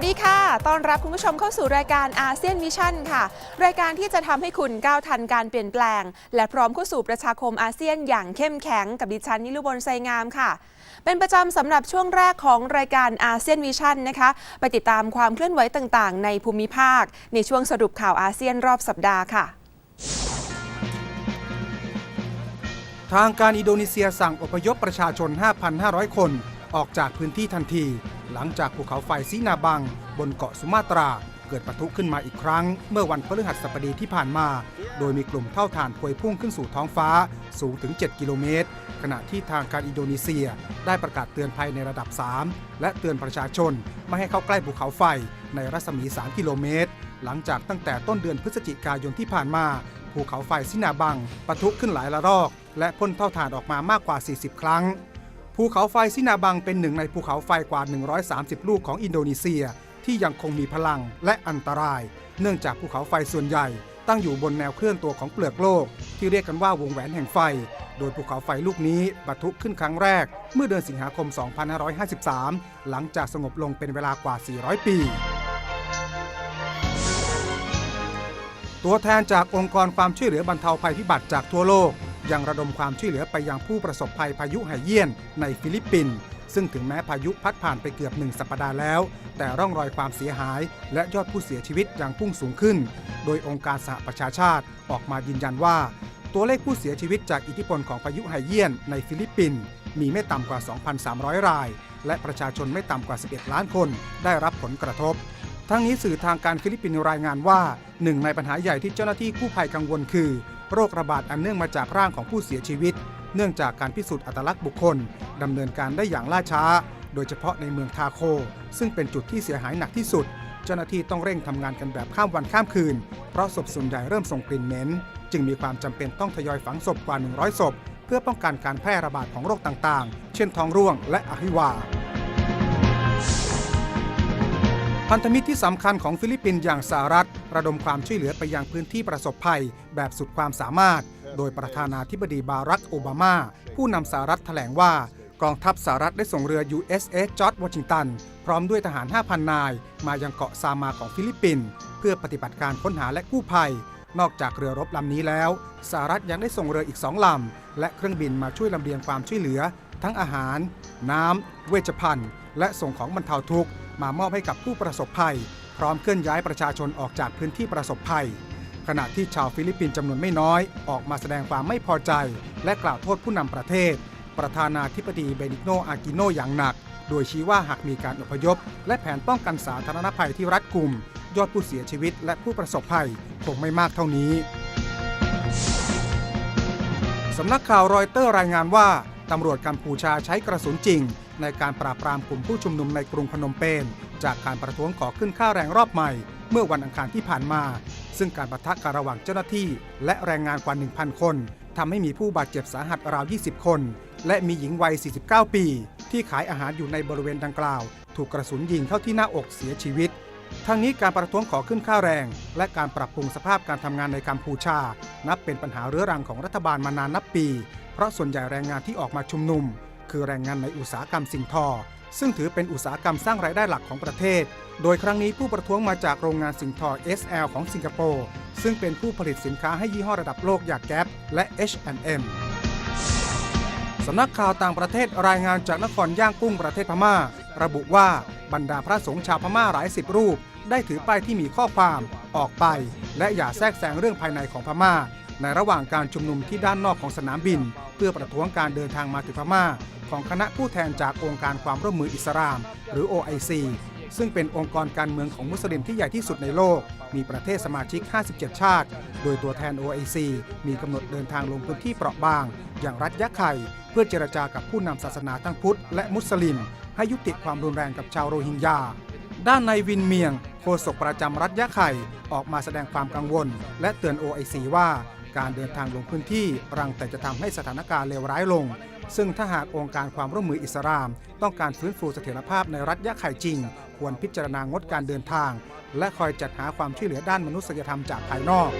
วัสดีค่ะ ต้อนรับคุณผู้ชมเข้าสู่รายการอาเซียนมิชชั่นค่ะ รายการที่จะทำให้คุณก้าวทันการเปลี่ยนแปลง และพร้อมเข้าสู่ประชาคมอาเซียนอย่างเข้มแข็งกับดิฉันนิลุบลไซงามค่ะ เป็นประจำสำหรับช่วงแรกของรายการอาเซียนวิชั่นนะคะ ไปติดตามความเคลื่อนไหวต่างๆ ในภูมิภาค ในช่วงสรุปข่าวอาเซียนรอบสัปดาห์ค่ะ ทางการอินโดนีเซียสั่งอพยพประชาชน 5,500 คน ออกจากพื้นที่ทันที หลังจากภูเขาไฟซีนาบัง บนเกาะสุมาตรา เกิดปะทุขึ้นมาอีกครั้ง เมื่อวันพฤหัสบดีที่ผ่านมา โดยมีกลุ่มเท่าฐานพวยพุ่งขึ้นสู่ท้องฟ้าสูงถึง 7 กิโลเมตร ขณะที่ทางการอินโดนีเซียได้ประกาศเตือนภัยในระดับ 3 และเตือนประชาชน ไม่ให้เข้าใกล้ภูเขาไฟในรัศมี 3 กิโลเมตร หลังจากตั้งแต่ต้นเดือนพฤศจิกายนที่ผ่านมาภูเขาไฟซินาบังปะทุขึ้นหลายระลอก และพ่นเท่าฐานออกมามากกว่า 40 ครั้ง ภูเขาไฟซินาบังเป็นหนึ่งในภูเขาไฟกว่า 130 ลูกของอินโดนีเซีย ที่ยังคงมีพลังและอันตราย เนื่องจากภูเขาไฟส่วนใหญ่ ตั้งอยู่บนแนวเคลื่อนตัวของเปลือกโลก ที่เรียกกันว่าวงแหวนแห่งไฟ โดยภูเขาไฟลูกนี้ปะทุขึ้นครั้งแรก เมื่อเดือนสิงหาคม 2553 หลังจากสงบลงเป็นเวลากว่า 400 ปีตัวแทนจากองค์กรความช่วยเหลือบรรเทาภัยพิบัติจากทั่วโลก ยังระดมความช่วยเหลือไปยังผู้ประสบภัยพายุไหเยี่ยนในฟิลิปปินส์ซึ่งถึงแม้พายุพัดผ่านไปเกือบหนึ่งสัปดาห์แล้ว แต่ร่องรอยความเสียหาย และยอดผู้เสียชีวิตยังพุ่งสูงขึ้น โดยองค์การสหประชาชาติออกมายืนยันว่า ตัวเลขผู้เสียชีวิตจากอิทธิพลของพายุไหเยี่ยนในฟิลิปปินส์มีไม่ต่ำกว่า 2,300 ราย และประชาชนไม่ต่ำกว่า 11 ล้านคนได้รับผลกระทบ ทั้งนี้สื่อทางการฟิลิปปินส์รายงานว่าหนึ่งในปัญหาใหญ่ที่เจ้าหน้าที่กู้ภัยกังวลคือ โรคระบาดอันเนื่องมาจากร่างของผู้เสียชีวิต เนื่องจากการพิสูจน์อัตลักษณ์บุคคลดำเนินการได้อย่างล่าช้า โดยเฉพาะในเมืองทาโค ซึ่งเป็นจุดที่เสียหายหนักที่สุด เจ้าหน้าที่ต้องเร่งทำงานกันแบบข้ามวันข้ามคืน เพราะศพส่วนใหญ่เริ่มส่งกลิ่นเหม็นจึงมีความจำเป็นต้องทยอยฝังศพกว่า 100 ศพ เพื่อป้องกันการแพร่ระบาดของโรคต่างๆ เช่นท้องร่วงและอหิวา พันธมิตรที่สำคัญของฟิลิปปินส์อย่างสหรัฐ ระดมความช่วยเหลือไปยังพื้นที่ประสบภัย แบบสุดความสามารถ โดยประธานาธิบดีบารักโอบามา ผู้นำสหรัฐแถลงว่ากองทัพสหรัฐได้ส่งเรือ USS จอร์จวอชิงตันพร้อมด้วยทหาร 5,000 นาย มายังเกาะซามาของฟิลิปปินส์เพื่อปฏิบัติการค้นหาและกู้ภัย นอกจากเรือรบลำนี้แล้วสหรัฐยังได้ส่งเรืออีกสองลำ และเครื่องบินมาช่วยลำเลียงความช่วยเหลือ ทั้งอาหาร น้ำ เวชภัณฑ์ และส่งของบรรเทาทุกข์มามอบให้กับผู้ประสบภัย พร้อมเคลื่อนย้ายประชาชนออกจากพื้นที่ประสบภัย ขณะที่ชาวฟิลิปปินส์จำนวนไม่น้อย ออกมาแสดงความไม่พอใจ และกล่าวโทษผู้นำประเทศ ประธานาธิบดีเบนิโนอากิโนอย่างหนัก โดยชี้ว่าหากมีการอพยพ และแผนป้องกันสาธารณภัยที่รัดกุม ยอดผู้เสียชีวิต และผู้ประสบภัยคงไม่มากเท่านี้สำนักข่าวรอยเตอร์รายงานว่าตำรวจกัมพูชาใช้กระสุนจริง ในการปราบปรามกลุ่มผู้ชุมนุมในกรุงพนมเปญจากการประท้วงขอขึ้นค่าแรงรอบใหม่ เมื่อวันอังคารที่ผ่านมา ซึ่งการปะทะกันระหว่างเจ้าหน้าที่ และแรงงานกว่า 1,000 คนทำให้มีผู้บาดเจ็บสาหัสราว 20 คน และมีหญิงวัย 49 ปี ที่ขายอาหารอยู่ในบริเวณดังกล่าว ถูกกระสุนยิงเข้าที่หน้าอกเสียชีวิตทั้งนี้การประท้วงขอขึ้นค่าแรง และการปรับปรุงสภาพการทำงานในกัมพูชา นับเป็นปัญหาเรื้อรังของรัฐบาลมานานนับปี เพราะส่วนใหญ่แรงงานที่ออกมาชุมนุม คือแรงงานในอุตสาหกรรมสิ่งทอ ซึ่งถือเป็นอุตสาหกรรมสร้างรายได้หลักของประเทศ โดยครั้งนี้ผู้ประท้วงมาจากโรงงานสิ่งทอ SL ของสิงคโปร์ซึ่งเป็นผู้ผลิตสินค้าให้ยี่ห้อระดับโลกอย่างแก๊ปและ H&M สำนักข่าวต่างประเทศรายงานจากนครย่างกุ้งประเทศพม่า ระบุว่าบรรดาพระสงฆ์ชาวพม่าหลายสิบรูป ได้ถือป้ายที่มีข้อความออกไป และอย่าแทรกแซงเรื่องภายในของพม่า ในระหว่างการชุมนุมที่ด้านนอกของสนามบิน เพื่อประท้วงการเดินทางมาถึงพม่า ของคณะผู้แทนจากองค์การความร่วมมืออิสลาม หรือ OIC ซึ่งเป็นองค์กรการเมืองของมุสลิมที่ใหญ่ที่สุดในโลก มีประเทศสมาชิก 57 ชาติ โดยตัวแทน OIC มีกำหนดเดินทางลงพื้นที่เปราะบาง อย่างรัฐยะไข่ เพื่อเจรจากับผู้นำศาสนาทั้งพุทธและมุสลิม ให้ยุติความรุนแรงกับชาวโรฮิงญา ด้านในวินเมียง โฆษกประจำรัฐยะไข่ ออกมาแสดงความกังวล และเตือน OIC ว่า การเดินทางลงพื้นที่รังแต่จะทำให้สถานการณ์เลวร้ายลง ซึ่งถ้าหากองค์การความร่วมมืออิสลาม ต้องการฟื้นฟูเสถียรภาพในรัฐยะไข่จริง ควรพิจารณางดการเดินทาง และคอยจัดหาความช่วยเหลือด้านมนุษยธรรมจากภายนอก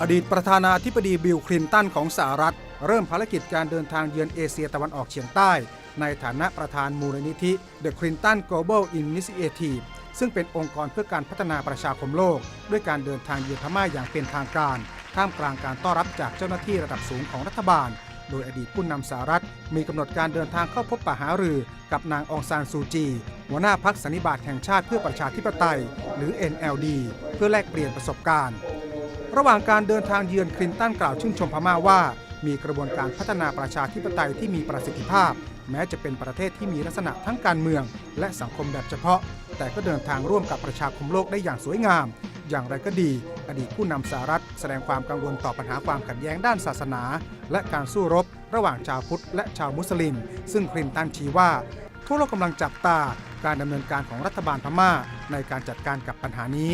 อดีตประธานาธิบดีบิลคลินตันของสหรัฐ เริ่มภารกิจการเดินทางเยือนเอเชียตะวันออกเฉียงใต้ ในฐานะประธานมูลนิธิ The Clinton Global Initiative ซึ่งเป็นองค์กรเพื่อการพัฒนาประชาคมโลก ด้วยการเดินทางเยือนพม่าอย่างเป็นทางการ ท่ามกลางการต้อนรับจากเจ้าหน้าที่ระดับสูงของรัฐบาล โดยอดีตผู้นำสหรัฐ มีกำหนดการเดินทางเข้าพบปะหารือ กับนางองซานซูจี หัวหน้าพักสันนิบาตแห่งชาติเพื่อประชาธิปไตย หรือ NLD เพื่อแลกเปลี่ยนประสบการณ์ ระหว่างการเดินทางเยือนคลินตันกล่าวชื่นชมพม่าว่า มีกระบวนการพัฒนาประชาธิปไตยที่มีประสิทธิภาพ แม้จะเป็นประเทศที่มีลักษณะทั้งการเมือง และสังคมแบบเฉพาะ แต่ก็เดินทางร่วมกับประชาคมโลกได้อย่างสวยงาม อย่างไรก็ดี อดีตผู้นำสหรัฐ แสดงความกังวลต่อปัญหาความขัดแย้งด้านศาสนา และการสู้รบ ระหว่างชาวพุทธและชาวมุสลิม ซึ่งคลินตันชี้ว่า ทั่วโลกกำลังจับตาการดำเนินการของรัฐบาลพม่า ในการจัดการกับปัญหานี้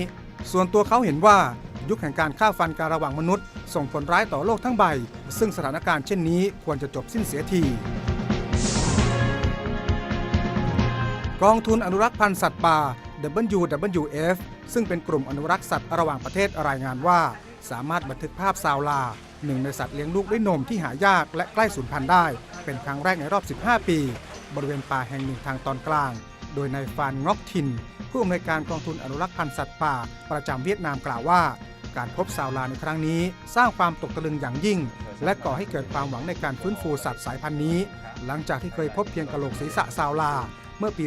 ส่วนตัวเขาเห็นว่ายุคแห่งการฆ่าฟันการระหว่างมนุษย์ ส่งผลร้ายต่อโลกทั้งใบ ซึ่งสถานการณ์เช่นนี้ควรจะจบสิ้นเสียที กองทุนอนุรักษ์พันธุ์สัตว์ป่า WWF ซึ่งเป็นกลุ่มอนุรักษ์สัตว์ระหว่างประเทศรายงานว่า สามารถบันทึกภาพซาวลาหนึ่งในสัตว์เลี้ยงลูกด้วยนมที่หายากและใกล้สูญพันธุ์ได้ เป็นครั้งแรกในรอบ 15 ปี บริเวณป่าแห่งหนึ่งทางตอนกลาง โดยนายฟานงอกทิน ผู้อำนวยการกองทุนอนุรักษ์พันธุ์สัตว์ป่า ประจำเวียดนามกล่าวว่า การพบซาวลาในครั้งนี้ สร้างความตกตะลึงอย่างยิ่ง และก่อให้เกิดความหวังในการฟื้นฟูสัตว์สายพันธุ์นี้ หลังจากที่เคยพบเพียงกะโหลกศีรษะซาวลา เมื่อปี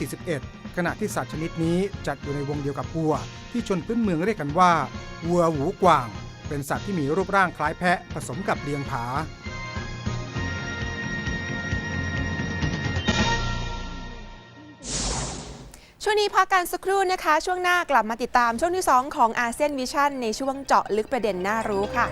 2541 ขณะที่สัตว์ชนิดนี้จัดอยู่ในวงเดียวกับวัว ที่ชนพื้นเมืองเรียกกันว่าวัวหูกว่าง เป็นสัตว์ที่มีรูปร่างคล้ายแพะผสมกับเลียงผาช่วงนี้พักกันสักครู่นะคะ ช่วงหน้ากลับมาติดตามช่วงที่ 2 ของอาเซียนวิชั่นในช่วงเจาะลึกประเด็นน่ารู้ค่ะ